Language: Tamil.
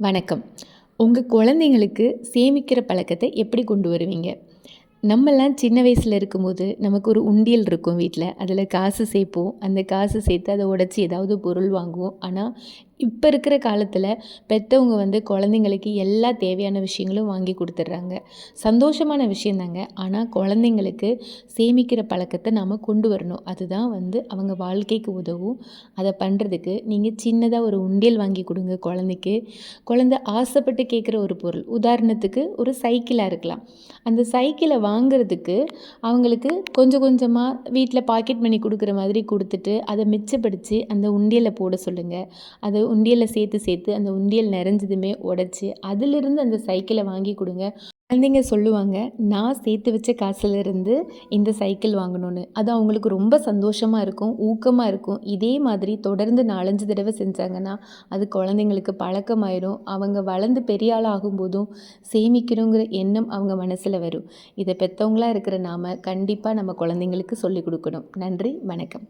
வணக்கம். உங்கள் குழந்தைங்களுக்கு சேமிக்கிற பழக்கத்தை எப்படி கொண்டு வருவீங்க? நம்மலாம் சின்ன வயசில் இருக்கும்போது நமக்கு ஒரு உண்டியல் இருக்கும் வீட்டில் அதில் காசு சேர்ப்போம். அந்த காசு சேர்த்து அதை உடச்சி ஏதாவது பொருள் வாங்குவோம். ஆனால் இப்போ இருக்கிற காலத்தில் பெற்றவங்க வந்து குழந்தைங்களுக்கு எல்லா தேவையான விஷயங்களும் வாங்கி கொடுத்துட்றாங்க. சந்தோஷமான விஷயந்தாங்க. ஆனால் குழந்தைங்களுக்கு சேமிக்கிற பழக்கத்தை நாம் கொண்டு வரணும். அதுதான் வந்து அவங்க வாழ்க்கைக்கு உதவும். அதை பண்ணுறதுக்கு நீங்கள் சின்னதாக ஒரு உண்டியல் வாங்கி கொடுங்க குழந்தைக்கு. குழந்த ஆசைப்பட்டு கேட்குற ஒரு பொருள். உதாரணத்துக்கு ஒரு சைக்கிளாக இருக்கலாம். அந்த சைக்கிளை வாங்குறதுக்கு அவங்களுக்கு கொஞ்சம் கொஞ்சமாக வீட்டில் பாக்கெட் மணி கொடுக்குற மாதிரி கொடுத்துட்டு அதை மிச்சப்படுத்தி அந்த உண்டியலை போட சொல்லுங்கள் அதை உண்டியலில் சேர்த்து சேர்த்து அந்த உண்டியல் நிறைஞ்சதுமே உடச்சி அதிலிருந்து அந்த சைக்கிளை வாங்கி கொடுங்க. குழந்தைங்க சொல்லுவாங்க நான் சேர்த்து வச்ச காசுலேருந்து இந்த சைக்கிள் வாங்கணும்னு. அது அவங்களுக்கு ரொம்ப சந்தோஷமாக இருக்கும் ஊக்கமாக இருக்கும். இதே மாதிரி தொடர்ந்து நாலஞ்சு தடவை செஞ்சாங்கன்னா அது குழந்தைங்களுக்கு பழக்கமாயிடும் அவங்க வளர்ந்து பெரிய ஆள் ஆகும்போதும் சேமிக்கணுங்கிற எண்ணம் அவங்க மனசில் வரும். இதை பெற்றவங்களாக இருக்கிற நாம் கண்டிப்பாக நம்ம குழந்தைங்களுக்கு சொல்லிக் கொடுக்கணும். நன்றி வணக்கம்.